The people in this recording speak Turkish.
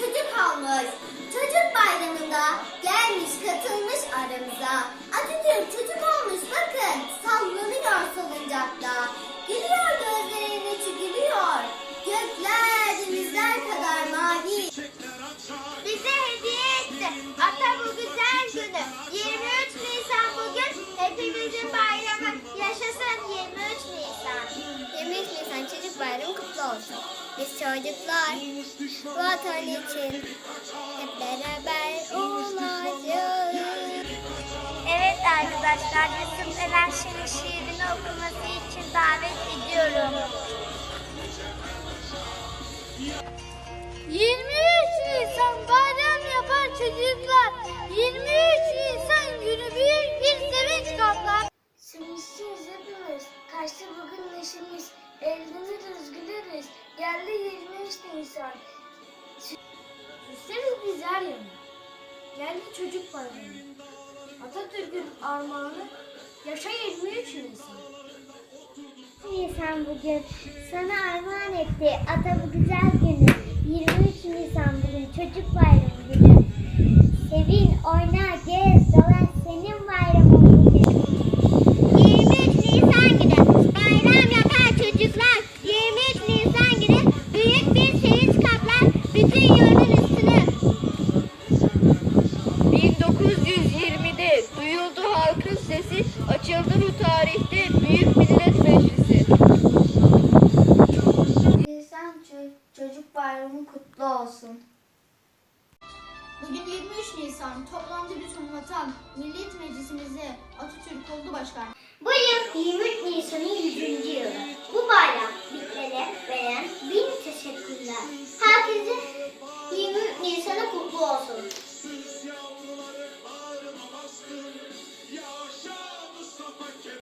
çocuk almış. Çocuk bayramında gelmiş katılmış aramıza. Atatürk çocuk olmuş bakın sallanıyor salıncakta. Gülüyor gözlerine gülüyor. Gökler denizler kadar mavi. Bize hediye etti. Ata bu güzel günü. 23 Nisan bugün hepimizin bayramı. Yaşasın 23 Nisan. 23 Nisan Çocuk Bayramı kutlu olsun. Biz çocuklar vatan için hep beraber olacağız. Evet arkadaşlar Yusuf Erenşen'in şiirini okuması için davet ediyorum. 23 Nisan bayram yapar çocuklar. 23 Nisan günü büyük bir sevinç kaplar. Sevinçliyiz hepimiz. Kaçtı bugün neşemiz. Eğleniriz, güleriz. Geldi 23 Nisan. Süsleriz biz her yanı. Geldi çocuk bayramı. Atatürk'ün armağanı. Yaşa 23 Nisan. Nisan bugün sana armağan etti ata bu güzel günü. 23 Nisan bugün çocuk bayramı günü. Sevin, oyna, gez, dolaş senin bayramın bugün. 23 Nisan günü bayram yapar çocuklar. 23 Nisan günü büyük bir sevinç kaplar bütün yurdun üstünü. 1920'de duyuldu sesi, açıldı bu tarihte Büyük Millet Meclisi. Nisan çocuk bayramı kutlu olsun. Bugün 23 Nisan toplandı bütün vatan. Millet Meclisimizde Atatürk oldu başkan. Bu yıl 23 Nisan'ın 100. yılı. Bu bayram bizlere veren bin teşekkürler. Herkese 23 Nisan'ı kutlu olsun.